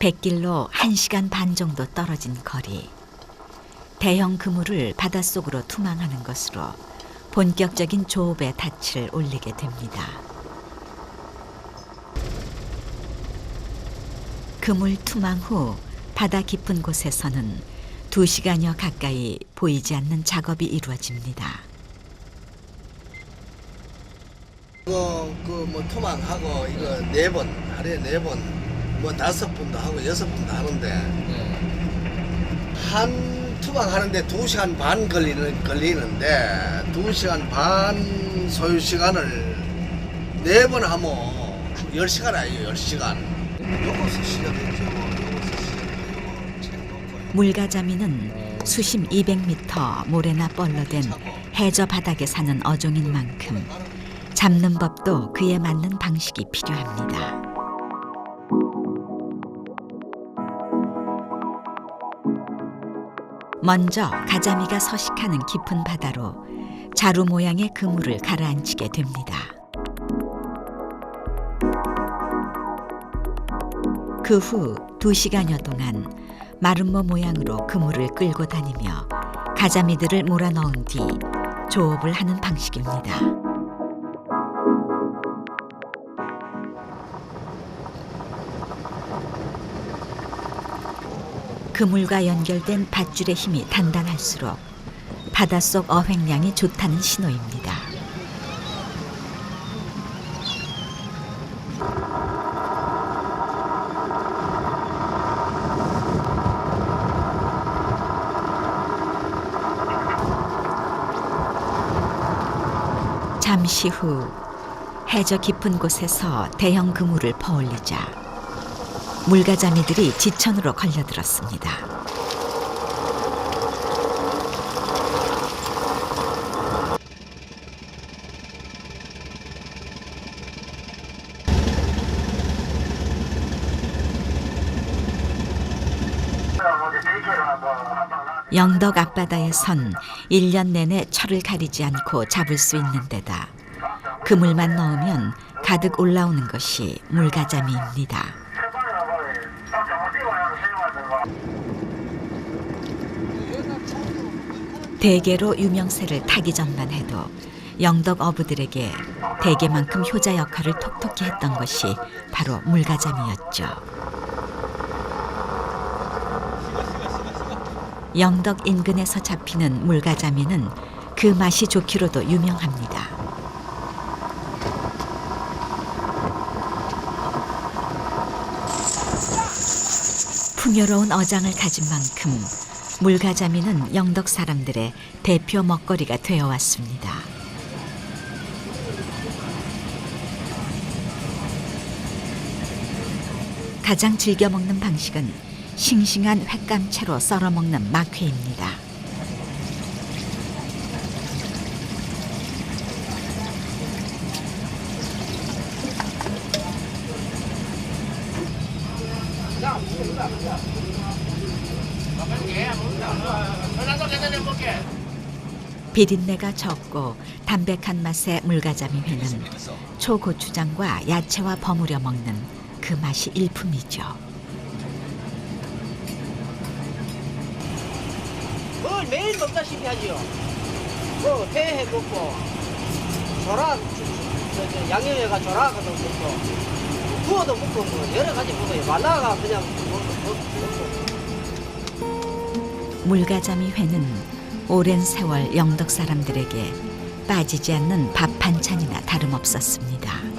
백길로 1시간 반 정도 떨어진 거리. 대형 그물을 바닷속으로 투망하는 것으로 본격적인 조업의 닻을 올리게 됩니다. 그물 투망 후 바다 깊은 곳에서는 두 시간여 가까이 보이지 않는 작업이 이루어집니다. 이거 그뭐 투망하고 이거 네 번 하루에 네번 뭐 다섯 분도 하고 여섯 분도 하는데 한 투망 하는데 두 시간 반 걸리는 걸리는데 두 시간 반 소요 시간을 네 번 하면 열 시간 아니에요 열 시간. 요것을 시작했죠. 요것을 시작했고 물가자미는 수심 200m 모래나 된 해저 바닥에 사는 어종인 만큼 잡는 법도 그에 맞는 방식이 필요합니다. 먼저 가자미가 서식하는 깊은 바다로 자루 모양의 그물을 가라앉히게 됩니다. 그 후 두 시간여 동안 마름모 모양으로 그물을 끌고 다니며 가자미들을 몰아넣은 뒤 조업을 하는 방식입니다. 그물과 연결된 밧줄의 힘이 단단할수록 바닷속 어획량이 좋다는 신호입니다. 잠시 후 해저 깊은 곳에서 대형 그물을 퍼올리자 물가자미들이 지천으로 걸려들었습니다. 영덕 앞바다에선 1년 내내 철을 가리지 않고 잡을 수 있는 데다 그물만 넣으면 가득 올라오는 것이 물가자미입니다. 대게로 유명세를 타기 전만 해도 영덕 어부들에게 대게만큼 효자 역할을 톡톡히 했던 것이 바로 물가자미였죠. 영덕 인근에서 잡히는 물가자미는 그 맛이 좋기로도 유명합니다. 풍요로운 어장을 가진 만큼 물가자미는 영덕 사람들의 대표 먹거리가 되어 왔습니다. 가장 즐겨 먹는 방식은 싱싱한 횟감채로 썰어 먹는 막회입니다. 비린내가 적고 담백한 맛의 물가자미 회는 초고추장과 야채와 버무려 먹는 그 맛이 일품이죠. 그걸 매일 먹다시피 하지요. 뭐 회해 먹고 조라 양념해가 조라가도 먹고 구워도 먹고 뭐 여러 가지 먹어요. 말라가 그냥 먹, 먹, 먹고. 물가자미 회는 오랜 세월 영덕 사람들에게 빠지지 않는 밥 반찬이나 다름없었습니다.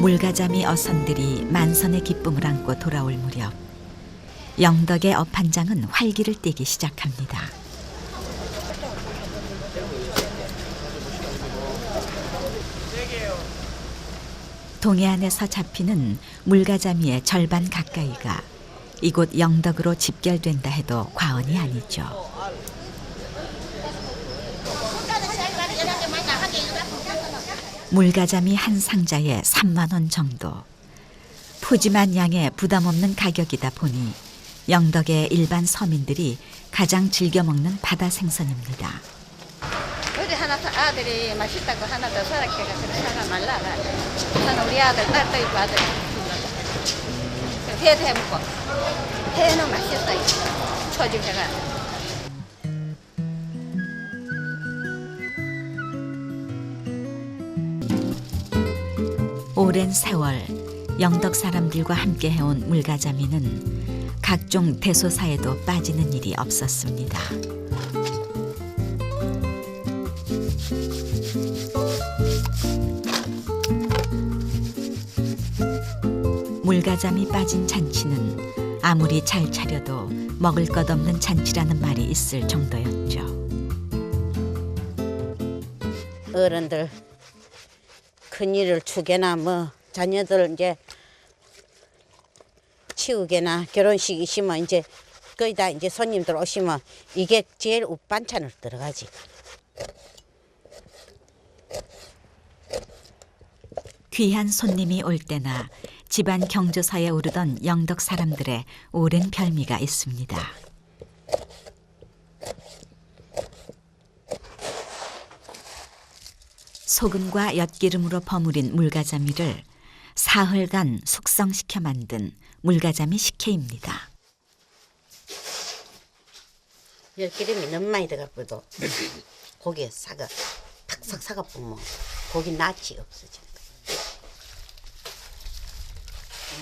물가자미 어선들이 만선의 기쁨을 안고 돌아올 무렵 영덕의 어판장은 활기를 띠기 시작합니다. 동해안에서 잡히는 물가자미의 절반 가까이가 이곳 영덕으로 집결된다 해도 과언이 아니죠. 물가자미 한 상자에 3만 원 정도. 푸짐한 양에 부담 없는 가격이다 보니 영덕의 일반 서민들이 가장 즐겨 먹는 바다 생선입니다. 우리 하나 더 아들이 맛있다고 하나 더 사라니까 그래. 사가 말라가. 저는 우리 아들 딸도 있고 아들 회도 해먹고. 회는 맛있어요. 초집회가 오랜 세월 영덕 사람들과 함께 해온 물가자미는 각종 대소사에도 빠지는 일이 없었습니다. 물가잠이 빠진 잔치는 아무리 잘 차려도 먹을 것 없는 잔치라는 말이 있을 정도였죠. 어른들 큰일을 주게나 뭐 자녀들 이제 치우게나 결혼식 있으면 이제 거의 다 이제 손님들 오시면 이게 제일 반찬으로 들어가지. 귀한 손님이 올 때나 집안 경조사에 오르던 영덕 사람들의 오랜 별미가 있습니다. 소금과 엿기름으로 버무린 물가자미를 사흘간 숙성시켜 만든 물가자미 식혜입니다. 열기름이 너무 많이 들어가도 고기에 사가 탁삭 사가 보면 고기 낯이 없어지는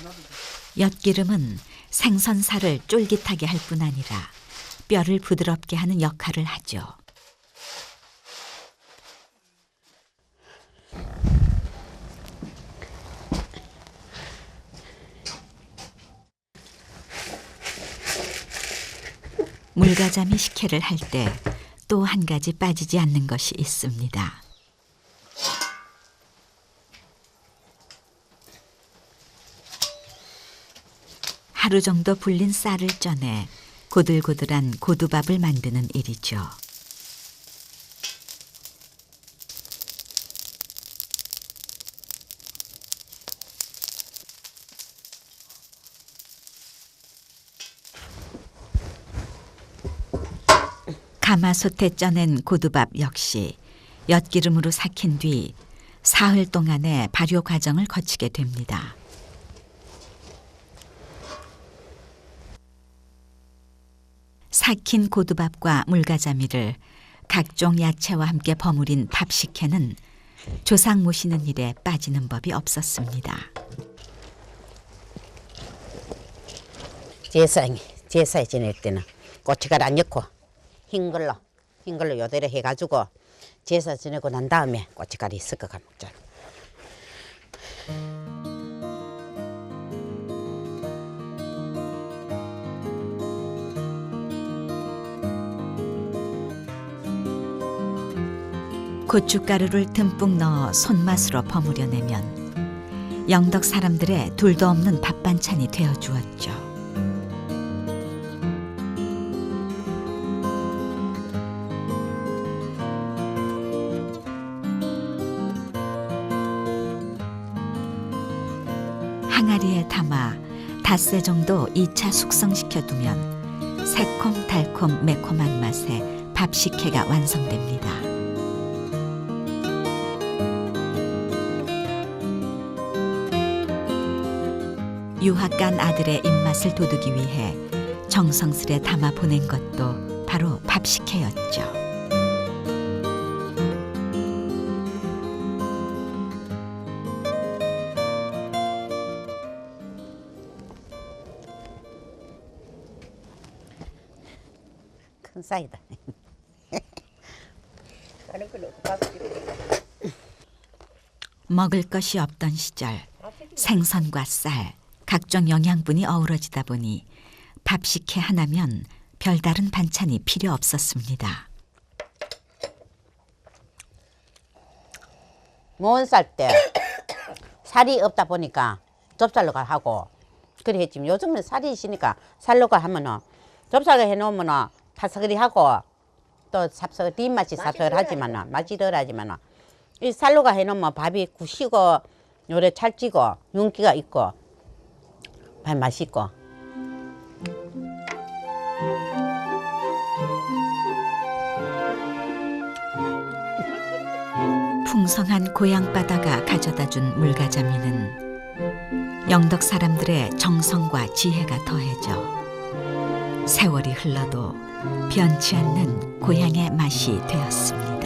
거야. 엿기름은 생선살을 쫄깃하게 할 뿐 아니라 뼈를 부드럽게 하는 역할을 하죠. 물가자미 식혜를 할 때 또 한 가지 빠지지 않는 것이 있습니다. 하루 정도 불린 쌀을 쪄내 고들고들한 고두밥을 만드는 일이죠. 가마솥에 쪄낸 고두밥 역시 엿기름으로 삭힌 뒤 사흘 동안의 발효 과정을 거치게 됩니다. 삭힌 고두밥과 물가자미를 각종 야채와 함께 버무린 밥식혜는 조상 모시는 일에 빠지는 법이 없었습니다. 제사에 제사에 지낼 때는 고춧가루 안 넣고 흰 걸로 흰 걸로 요대로 해가지고 제사 지내고 난 다음에 고춧가루 섞어가 먹자. 고춧가루를 듬뿍 넣어 손맛으로 버무려내면 영덕 사람들의 둘도 없는 밥 반찬이 되어 주었죠. 닷새 정도 2차 숙성시켜 두면 새콤 달콤 매콤한 맛의 밥 식혜가 완성됩니다. 유학 간 아들의 입맛을 돋우기 위해 정성스레 담아 보낸 것도 바로 밥 식혜였죠. 큰 쌀이다. 먹을 것이 없던 시절 생선과 쌀, 각종 영양분이 어우러지다 보니 밥 식혜 하나면 별다른 반찬이 필요 없었습니다. 모은 쌀 때 살이 없다 보니까 좁쌀로 가 하고 그래 했지 요즘은 살이 있으니까 살로가 하면은 접사가 해놓으면은 파스그리하고 또 삽석 뒷맛이 삽석하지만은 맛이 덜하지만은. 이 살로가 해놓으면 밥이 구시고 요래 찰지고 윤기가 있고 밥 맛있고. 풍성한 고향 바다가 가져다준 물가자미는 영덕 사람들의 정성과 지혜가 더해져 세월이 흘러도 변치 않는 고향의 맛이 되었습니다.